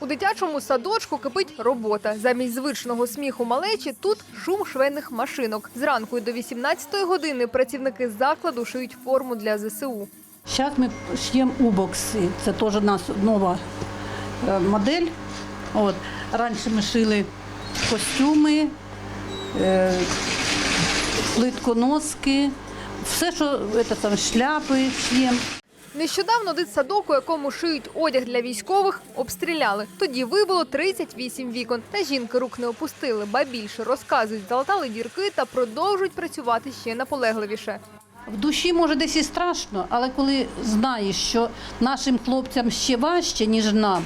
У дитячому садочку кипить робота. Замість звичного сміху малечі тут шум швейних машинок. Зранку і до 18-ї години працівники закладу шиють форму для ЗСУ. Зараз ми ш'ємо убокси. Це теж у нас нова е, модель. От. Раніше ми шили костюми, е, плитконоски, все, що це, там, шляпи ш'ємо. Нещодавно дитсадок, у якому шиють одяг для військових, обстріляли. Тоді вибило 38 вікон. Та жінки рук не опустили, ба більше розказують, залатали дірки та продовжують працювати ще наполегливіше. В душі може десь і страшно, але коли знаєш, що нашим хлопцям ще важче, ніж нам,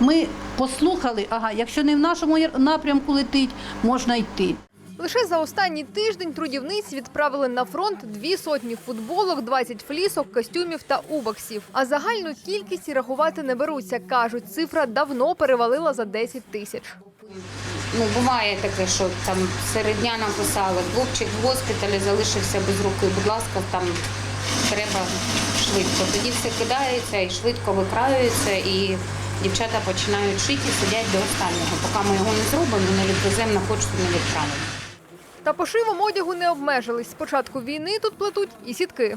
ми послухали, ага, якщо не в нашому напрямку летить, можна йти. Лише за останній тиждень трудівниць відправили на фронт дві сотні футболок, 20 флісок, костюмів та убоксів. А загальну кількість рахувати не беруться. кажуть, цифра давно перевалила за 10 тисяч. Ну, буває таке, що там серед дня нам писали, хлопчик в госпіталі залишився без руки, будь ласка, там треба швидко. Тоді все кидається і швидко викраюється, і дівчата починають шити сидять до останнього. Поки ми його не зробимо, не відвеземо на почту, не відправимо. Та пошивом одягу не обмежились. З початку війни тут плетуть і сітки.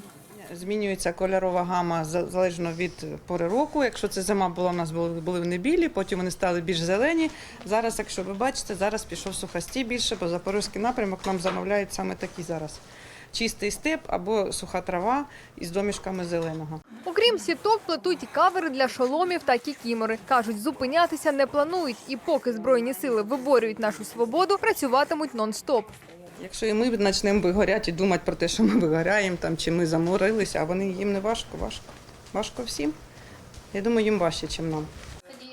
Змінюється кольорова гама за- залежно від пори року. Якщо це зима була, у нас були, були вони білі, потім вони стали більш зелені. Зараз, якщо ви бачите, зараз пішов сухостій більше, бо запорізький напрямок нам замовляють саме такі зараз. Чистий степ або суха трава із домішками зеленого. Окрім сіток, плетуть кавери для шоломів та кікімори. Кажуть, зупинятися не планують, і поки збройні сили виборюють нашу свободу, працюватимуть нон-стоп. Якщо і ми почнемо вигоряти і думати про те, що ми вигоряємо там, чи ми заморилися, а вони їм не важко, важко. Важко всім. Я думаю, їм важче, ніж нам.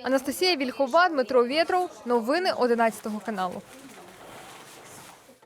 Анастасія Вільхова, Дмитро Вєтров. Новини 11 каналу.